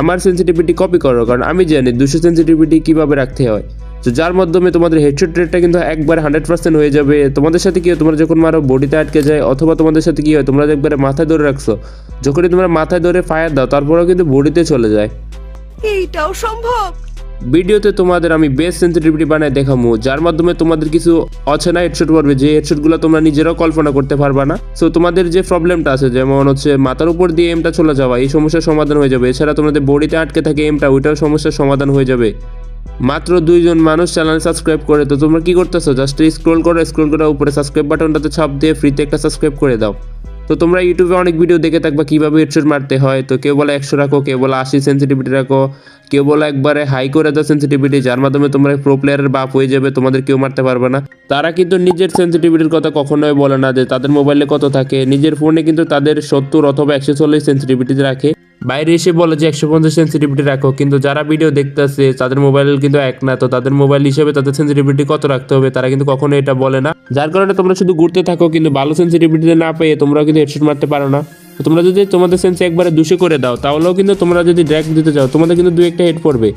আমার sensitivity copy করো, কারণ আমি জানি দুশো সেন্সিটিভিটি কীভাবে রাখতে হয়। তো যার মাধ্যমে তোমাদের হেডশট রেটটা কিন্তু একবার হান্ড্রেড পার্সেন্ট হয়ে যাবে। তোমাদের সাথে কী হয়, তোমরা যখন মারো বডিতে আটকে যায়, অথবা তোমাদের সাথে কী হয়, তোমরা একবারে মাথায় ধরে রাখছো, যখনই তোমরা মাথায় ধরে ফায়ার দাও, তারপরেও কিন্তু বডিতে চলে যায়। এইটাও সম্ভব? ভিডিওতে তোমাদের আমি বেস্ট সেন্সিটিভিটি বানায় দেখাবো, যার মাধ্যমে তোমাদের কিছু অচেনা হেডশট পড়বে। যে হেডশটগুলো তোমরা নিজেরাও কল্পনা করতে পারবা না। সো তোমাদের যে প্রবলেমটা আছে, যেমন হচ্ছে মাথার উপর দিয়ে এমটা চলে যাওয়া, এই সমস্যার সমাধান হয়ে যাবে। এছাড়া তোমাদের বডিতে আটকে থাকে এমটা ওইটার সমস্যার সমাধান হয়ে যাবে। মাত্র দুইজন মানুষ চ্যানেল সাবস্ক্রাইব করে, তো তোমরা কি করতেছো? জাস্ট স্ক্রোল করো স্ক্রোল করে উপরে সাবস্ক্রাইব বাটনটাতে ছাপ দিয়ে ফ্রিতে একটা সাবস্ক্রাইব করে দাও। তো তোমরা ইউটিউবে অনেক ভিডিও দেখে থাকবা কীভাবে হেডশট মারতে হয়। তো কেউ বলে একশো রাখো, কেউ বলে আশি সেন্সিটিভিটি রাখো, কেউ বলে একবারে হাই করে দাও সেন্সিটিভিটি যার মাধ্যমে তোমরা প্রো প্লেয়ারের বাপ হয়ে যাবে, তোমাদের কেউ মারতে পারবে না। তারা কিন্তু নিজের সেন্সিটিভিটির কথা কখনোই বলে না যে তাদের মোবাইলে কত থাকে, নিজের ফোনে কিন্তু তাদের সত্তর অথবা একশো চল্লিশ সেন্সিটিভিটি রাখে। বাইরে এসে বলে যে একশো পঞ্চাশ সেন্সিটিভিটি রাখো, কিন্তু যারা ভিডিও দেখতেছে, তাদের মোবাইল কিন্তু এক না, তো তাদের মোবাইল হিসেবে তাদের সেন্সিটিভিটি কত রাখতে হবে? তারা কিন্তু কখনো এটা বলে না। যার কারণে তোমরা শুধু ঘুরতে থাকো, কিন্তু ভালো সেন্সিটিভিটি না পেয়ে তোমরা কিন্তু হেডশট মারতে পারো না। তোমরা যদি তোমাদের সেন্স একবারে দুশো করে দাও, তাহলেও কিন্তু তোমরা যদি ড্র্যাক দিতে চাও তোমাদের কিন্তু দু একটা হেড পড়বে।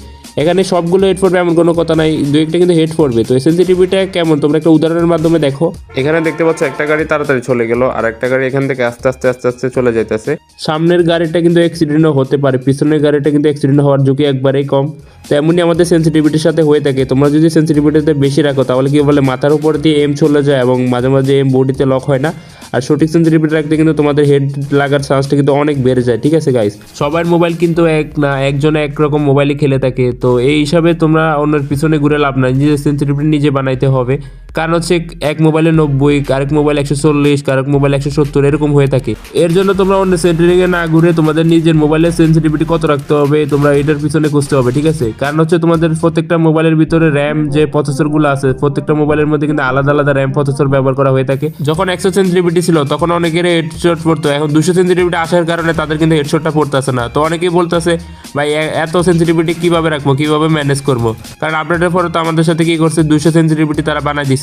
এখানে সবগুলো হেড পড়বে এমন কোনো কথা নাই দু একটা কিন্তু হেড পড়বে তো সেন্সিটিভিটা কেমন? তোমরা একটা উদাহরণের মাধ্যমে দেখো। এখানে দেখতে পাচ্ছ একটা গাড়ি তাড়াতাড়ি চলে গেল আর একটা গাড়ি এখান থেকে আস্তে আস্তে আস্তে আস্তে চলে যাইতেছে। সামনের গাড়িটা কিন্তু অ্যাক্সিডেন্টও হতে পারে পিছনের গাড়িটা কিন্তু অ্যাক্সিডেন্ট হওয়ার ঝুঁকি একবারেই কম। তো এমনই আমাদের সেন্সিটিভিটির সাথে হয়ে থাকে। তোমরা যদি সেন্সিটিভিটিতে বেশি রাখো তাহলে কি বলে মাথার উপর দিয়ে এম চলে যায় এবং মাঝে মাঝে এম বডিতে লক হয় না। আর সঠিক সেন্সিটিভিটি রাখতে কিন্তু তোমাদের হেড লাগার চান্সটা কিন্তু অনেক বেড়ে যায় ঠিক আছে গাইস সবার মোবাইল কিন্তু এক না একজনে একরকম মোবাইলে খেলে থাকে তো এই হিসাবে তোমরা অন্যের পিছনে ঘুরে লাভ নাই। নিজের সেন্সিটিভিটি নিজে বানাইতে হবে। কারণ হচ্ছে এক মোবাইলে নব্বই, আরেক মোবাইল একশো চল্লিশ কারেক মোবাইল একশো সত্তর, এরকম হয়ে থাকে। এর জন্য তোমরা অন্য সেন্টারিংয়ে না ঘুরে তোমাদের নিজের মোবাইলের সেন্সিটিভিটি কত রাখতে হবে, তোমরা এটার পিছনে খুঁজতে হবে, ঠিক আছে? কারণ হচ্ছে তোমাদের প্রত্যেকটা মোবাইলের ভিতরে র্যাম যে প্রসেসরগুলো আছে, প্রত্যেকটা মোবাইলের মধ্যে কিন্তু আলাদা আলাদা র্যাম প্রসেসর ব্যবহার করা হয়ে থাকে। যখন একশো সেন্সিটিভিটি ছিল, তখন অনেকের হেডশট পড়তো, এখন দুশো সেন্সিটিভিটি আসার কারণে তাদের কিন্তু হেডশটটা পড়তেছে না। তো অনেকেই বলতেছে, ভাই এত সেন্সিটিভিটি কীভাবে রাখব, কীভাবে ম্যানেজ করব? কারণ আপডেটের পরে তো আমাদের সাথে কি করছে, দুশো সেন্সিটিভিটি তারা বানাই দিচ্ছে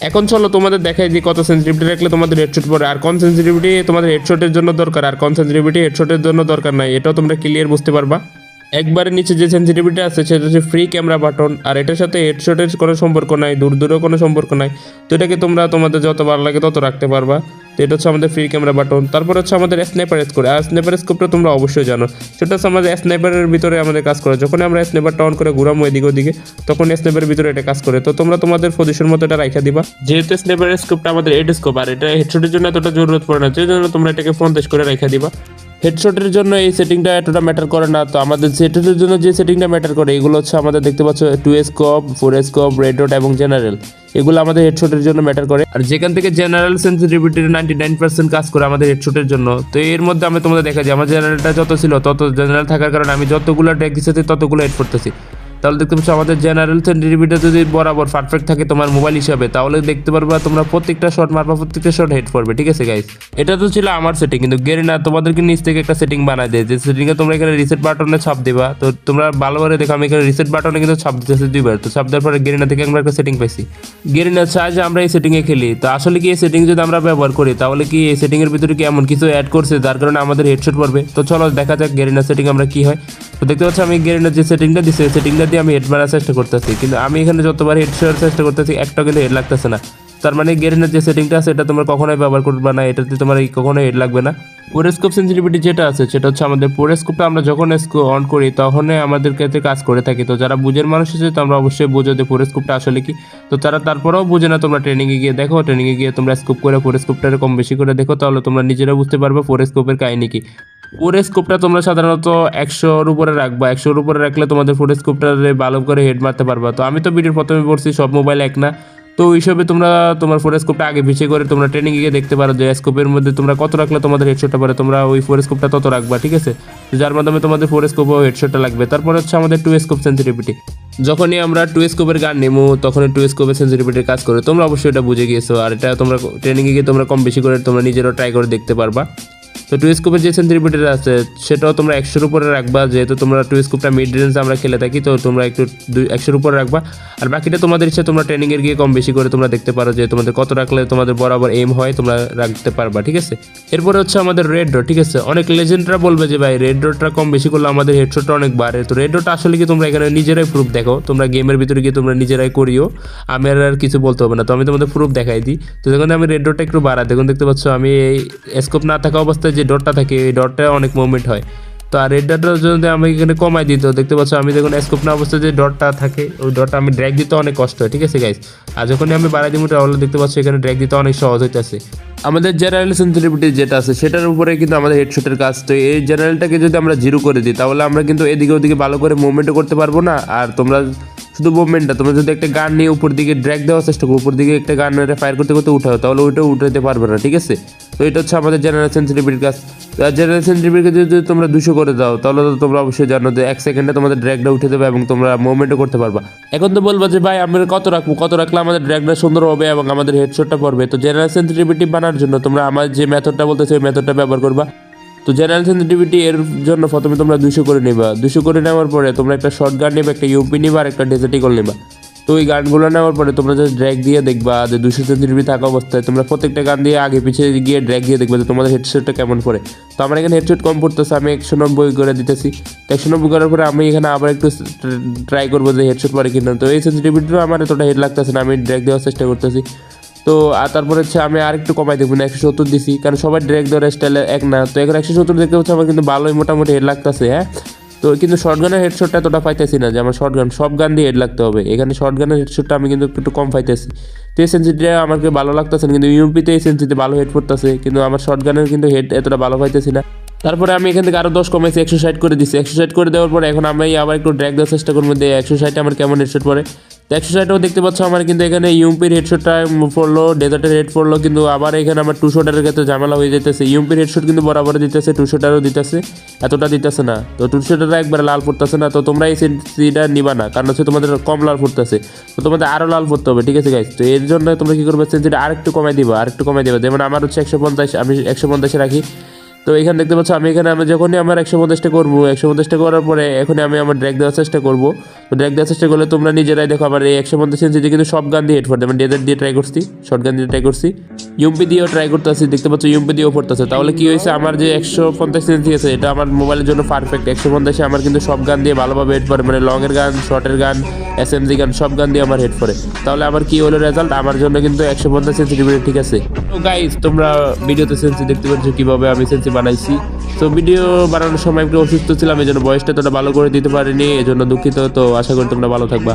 এখন চলো তোমাদের দেখাই যে কত সেন্সিটিভিটি রাখলে তোমাদের হেডশট পড়ে। আর কোন সেন্সিটিভিটি তোমাদের হেডশটের জন্য দরকার? আর কোন সেন্সিটিভিটি হেডশটের জন্য দরকার নাই? এটাও তোমরা ক্লিয়ার বুঝতে পারবা। একবারে নিচে যে সেন্সিটিভিটি আছে, সেটা হচ্ছে ফ্রি ক্যামেরা বাটন আর এটার সাথে হেডশটের কোনো সম্পর্ক নাই, দূর দূরেও কোনো সম্পর্ক নাই। তো এটাকে তোমরা তোমাদের যত ভালো লাগে তত রাখতে পারবা। তো এটা হচ্ছে আমাদের ফ্রি ক্যামেরা বাটন তারপর হচ্ছে আমাদের স্ন্যাপার স্কোর আর স্ন্যাপার স্কোপটা তোমরা অবশ্যই জানো। সেটা হচ্ছে আমাদের স্ন্যাপারের ভিতরে আমাদের কাজ করে। যখন আমরা স্ন্যাপারটা অন করে ঘুরামো এদিকে ওদিকে, তখন স্ন্যাপারের ভিতরে এটা কাজ করে। তো তোমরা তোমাদের পজিশন মতো এটা রাখা দিবা। যেহেতু স্ন্যাপারের স্কোপটা আমাদের এড স্কোপ আর এটা হেডশটের জন্য এতটা জরুরত পড়ে না যে জন্য তোমরা এটাকে পঞ্চাশ করে রেখে দিবা। হেডশটের জন্য এই সেটিংটা এতটা ম্যাটার করে না। তো আমাদের সেটের জন্য যে সেটিংটা ম্যাটার করে, এগুলো হচ্ছে আমাদের দেখতে পাচ্ছ two scope four scope red dot এবং জেনারেল এগুলো আমাদের হেডশটের জন্য ম্যাটার করে। আর যেখান থেকে জেনারেল সেন্সিটিভিটির নাইনটি নাইন পার্সেন্ট কাজ করে আমাদের হেডশটের জন্য, তো এর মধ্যে আমি তোমাদের দেখা যায় আমার জেনারেলটা যত ছিল, তত জেনারেল থাকার কারণে আমি যতগুলো ডেক দিচ্ছি ততগুলো হেড করতেছি। তাহলে দেখতে পাচ্ছ আমাদের জেনারেল সেন্সিটিভিটি যদি বরাবর পারফেক্ট থাকে তোমার মোবাইল হিসাবে, তাহলে দেখতে পারবা তোমরা প্রত্যেকটা শট মারবা, প্রত্যেকটা শট হেড পড়বে ঠিক আছে গাইস এটা তো ছিল আমার সেটিং কিন্তু গেরিনা তোমাদেরকে নিচ থেকে একটা সেটিং বানায় দেয়, যে সেটিংয়ে তোমরা এখানে রিসেট বাটনে ছাপ দিবা, তো তোমরা ভালোভাবে দেখো, আমি এখানে রিসেট বাটনে কিন্তু ছাপ দিতেছি দুইবার, তো ছাপ দেওয়ার পরে গেরিনা থেকে আমরা একটা সেটিং পাইছি। গেরিনা চায় যে আমরা এই সেটিংয়ে খেলি, তো আসলে কি এই সেটিং যদি আমরা ব্যবহার করি, তাহলে কি এই সেটিংয়ের ভিতরে কি এমন কিছু অ্যাড করছে, যার কারণে আমাদের হেডশট পড়বে? তো চলো দেখা যাক গেরিনা সেটিং আমরা কি হয়। তো দেখতে পাচ্ছ আমি গেরিনার যে সেটিংটা দিচ্ছি সেটিংটা দিয়ে আমি হেড মারার চেষ্টা করতেছি। কিন্তু আমি এখানে যতবার হেড শোয়ার চেষ্টা করতেছি একটা কিন্তু হেড লাগতেছে না। তার মানে গেরিনার যে সেটিংটা আছে, এটা তোমরা কখনোই ব্যবহার করবে না, এটাতে তোমার কখনোই হেড লাগবে না। পোরেস্কোপ সেন্সিটিভিটি যেটা আছে, সেটা হচ্ছে আমাদের পোরেস্কোপটা আমরা যখন স্কো অন করি, তখনই আমাদের ক্ষেত্রে কাজ করে থাকি। তো যারা বুঝের মানুষ আছে, তো আমরা অবশ্যই বুঝো যে পোরেস্কোপটা আসলে কি। তো তারা তারপরেও বুঝে না তোমরা ট্রেনিংয়ে গিয়ে দেখো ট্রেনিংয়ে গিয়ে তোমরা স্কোপ করে পোরেস্কোপটা কম বেশি করে দেখো, তাহলে তোমরা নিজেরা বুঝতে পারবে পোরেস্কোপের কাহিনী কি। ফোরেস্কোপটা তোমরা সাধারণত একশোর উপরে রাখবা। একশোর উপরে রাখলে তোমাদের ফোরেস্কোপটা ভালো করে হেড মারতে পারবা। তো আমি তো ভিডিওর প্রথমে পড়ছি, সব মোবাইল এক না। তো ওই হিসাবে তোমরা, তোমার ফোরেস্কোপটা আগে পিছিয়ে করে তোমরা ট্রেনিং গিয়ে দেখতে পারো যে স্কোপের মধ্যে তোমরা কত রাখলে তোমাদের হেডশটটা পারে। তোমরা ওই ফোর স্কোপটা তত রাখবা, ঠিক আছে? যার মাধ্যমে তোমাদের ফোরেস্কোপ ও হেডশটটা লাগবে। তারপর হচ্ছে আমাদের টু স্কোপ সেন্সিটিভিটি যখনই আমরা টু স্কোপের গান নেব তখনই টু স্কোপের সেন্সিটিভিটির কাজ করে। তোমরা অবশ্যই এটা বুঝে গিয়েছো। আর এটা তোমরা ট্রেনিংয়ে গিয়ে তোমরা কম বেশি করে তোমরা নিজেরাও ট্রাই করে দেখতে পারবা। তো টু স্কোপের যে সেন্সিটিভিটি আছে, সেটাও তোমরা একশোর উপরে রাখবা। যেহেতু তোমরা টু স্কোপটা মিড রেঞ্জ আমরা খেলে থাকি, তো তোমরা একটু দুই, একশোর উপরে রাখবা। আর বাকিটা তোমাদের ইচ্ছে, তোমরা ট্রেনিংয়ের গিয়ে কম বেশি করে তোমরা দেখতে পারো যে তোমাদের কত রাখলে তোমাদের বরাবর এম হয়, তোমরা রাখতে পারবা, ঠিক আছে? এরপরে হচ্ছে আমাদের রেড ডট ঠিক আছে? অনেক লেজেন্ডরা বলবে যে, ভাই রেড ডটটা কম বেশি করলে আমাদের হেডশটটা অনেক বাড়ে। তো রেড ডটটা আসলে কি তোমরা এখানে নিজেরাই প্রুফ দেখো? তোমরা গেমের ভিতরে গিয়ে তোমরা নিজেরাই করিও। আমি আর কিছু বলতে হবে না। তো আমি তোমাদের প্রুফ দেখাই দিই। তো দেখুন, আমি রেড ডটটা একটু বাড়াই। দেখুন, দেখতে পাচ্ছ, আমি এই স্কোপ না থাকা অবস্থায় যে ডটটা থাকে, এই ডটটা অনেক মুভমেন্ট হয়। তো আর রেড ডটটা যদি আমি এখানে কমাই দিত দেখতে পাচ্ছ আমি যখন স্কোপ না অবস্থায় যে ডটটা থাকে, ওই ডটটা আমি ড্র্যাগ দিতে অনেক কষ্ট হয়, ঠিক আছে গাইস আর যখনই আমি বাড়াই দিব তাহলে দেখতে পাচ্ছ এখানে ড্র্যাগ দিতে অনেক সহজ হইতেছে। আমাদের জেনারেল সেন্সিটিভিটি যেটা আছে, সেটার উপরে কিন্তু আমাদের হেডশটের কাজ। তো এই জেনারেলটাকে যদি আমরা জিরো করে দিই, তাহলে আমরা কিন্তু এদিকে ওদিকে ভালো করে মুভমেন্টও করতে পারব না। আর তোমরা শুধু মুভমেন্টটা তোমরা যদি একটা গান নিয়ে উপর দিকে ড্র্যাগ দেওয়ার চেষ্টা করো, উপর দিকে একটা গান ফায়ার করতে করতে উঠাও, তাহলে ওইটা উঠাতে পারবে না, ঠিক আছে? তো এটা হচ্ছে আমাদের জেনারেল সেন্সিটিভিটির কাজ জেনারেল সেন্সিটিভিটি যদি তোমরা দুশো করে দাও, তাহলে তো তোমরা অবশ্যই জানো যে এক সেকেন্ডে তোমাদের ড্র্যাগটা উঠে দেবে এবং তোমরা মুভমেন্টও করতে পারবা। এখন তো বলব যে, ভাই, আমরা কত রাখব? কত রাখলে আমাদের ড্র্যাগটা সুন্দর হবে এবং আমাদের হেডশটটা পড়বে? তো জেনারেল সেন্সিটিভিটি বানার জন্য তোমরা আমার যে মেথডটা বলতেছে, ওই মেথডটা ব্যবহার করবা। তো জেনারেল সেন্সিটিভিটি এর জন্য প্রথমে তোমরা দুশো করে নেবা। দুশো করে নেওয়ার পরে তোমরা একটা শর্ট গান নেবে, একটা ইউপি নেবা আর একটা ডেজার্টিকল নেবা। তো ওই গানগুলো নেওয়ার পরে তোমরা যে ড্র্যাগ দিয়ে দেখবা যে দুশো সেন্টিমিটার থাকা অবস্থায় তোমরা প্রত্যেকটা গান দিয়ে আগে পিছিয়ে গিয়ে ড্র্যাগ দিয়ে দেখবে যে তোমাদের হেডসেটটা কেমন পড়ে। তো আমার এখানে হেডসেট কম পড়তেছে, আমি একশো নব্বই করে দিতেছি। একশো নব্বই করার পরে আমি এখানে আবার একটু ট্রাই করব যে হেডসেট পরে কিনা। তো এই সেন্সিটিভিটিও আমার এতটা হেড লাগতেছে না, আমি ড্র্যাগ দেওয়ার চেষ্টা করতেছি। তো তারপরে হচ্ছে আমি আর একটু কমাই দেখব না, একশো সত্তর দিছি, কারণ সবাই ড্রেক দেওয়ার স্টাইলে এক না। তো এখন একশো সত্তর দেখতে হচ্ছে আমার কিন্তু ভালোই মোটামুটি হেড লাগতেছে হ্যাঁ? তো কিন্তু শর্ট গানের হেডশটটা এতটা পাইতেছি না যে আমার শর্ট গান সব গান দিয়ে হেড লাগতে হবে। এখানে শর্ট গানের হেডশটটা আমি কিন্তু একটু কম পাইতেছি। তো এই সেন্সিটিটা আমাকে ভালো লাগতেছে না, কিন্তু ইউপিতে এই সেন্সিতে ভালো হেড পড়তেছে, কিন্তু আমার শর্ট গানের কিন্তু হেড এতটা ভালো পাইতেছি না। তারপরে আমি এখান থেকে আরও দশ কমেছি একশো ষাট করে দিচ্ছি একশো ষাট করে দেওয়ার পর এখন আমি আবার একটু ড্র্যাগ দেওয়ার চেষ্টা করব, যে একশো ষাটে আমার কেমন হেডশট পড়ে। একশো ষাটও দেখতে পাচ্ছ আমার কিন্তু এখানে ইউপির হেডশটটা পড়ল ডেজার্টের হেড পড়ল, কিন্তু আবার এখানে আমার টু শটারের ক্ষেত্রে ঝামেলা হয়ে যেতেছে ইউপির হেডশট কিন্তু বরাবর দিতেছে টু শটারও দিতেছে, এতটা দিতেছে না। তো টু শটারও একবার লাল পড়তেছে না, তো তোমরা এই সেন্সিটা নিবা না, কারণ হচ্ছে তোমাদের কম লাল পড়তেছে। তো তোমাদের আরও লাল পড়তে হবে, ঠিক আছে গাইজ তো এর জন্য তোমরা কি করবে সেন্সিটা আরেকটু কমাই দিবা, আরেকটু কমাই দিবা। যেমন আমার হচ্ছে একশো পঞ্চাশ, আমি একশো পঞ্চাশে রাখি। তো এখানে দেখতে পাচ্ছ, আমি এখানে, আমি যখনই আমার একশো পঞ্চাশটা করব একশো পঞ্চাশটা করার পরে এখনই আমি আমার ড্র্যাগ দেওয়ার চেষ্টা করব। তো ড্র্যাগ দেওয়ার চেষ্টা করলে তোমরা নিজেরাই দেখো আমার এই একশো পঞ্চাশ ইঞ্চিতে কিন্তু সব গান দিয়ে হেড পড়তে আমি ডেজার্ট দিয়ে ট্রাই করছি শর্ট গান দিয়ে ট্রাই করছি। ইউপি দিয়েও ট্রাই করতেছি, দেখতে পাচ্ছ ইউপি দিয়েও পড়তেছে। তাহলে কি হয়েছে, আমার যে একশো পঞ্চাশ ইঞ্চি আছে, এটা আমার মোবাইলের জন্য পারফেক্ট একশো পঞ্চাশে আমার কিন্তু সব গান দিয়ে ভালোভাবে হেড পড়ে মানে লংয়ের গান শর্টের গান এস এম জি গান, সব গান দিয়ে আমার হেড পড়ে তাহলে আমার কি হলো রেজাল্ট আমার জন্য কিন্তু একশো পঞ্চাশ সেন্সিটিভিটি ঠিক আছে। তো গাইজ তোমরা ভিডিওতে সেন্সি দেখতে পাচ্ছ কীভাবে আমি সেন্সি বানাইছি। তো ভিডিও বানানোর সময় একটু অসুস্থ ছিলাম এই জন্য বয়সটা তোটা ভালো করে দিতে পারিনি এই জন্য দুঃখিত। তো আশা করি তোমরা ভালো থাকবা।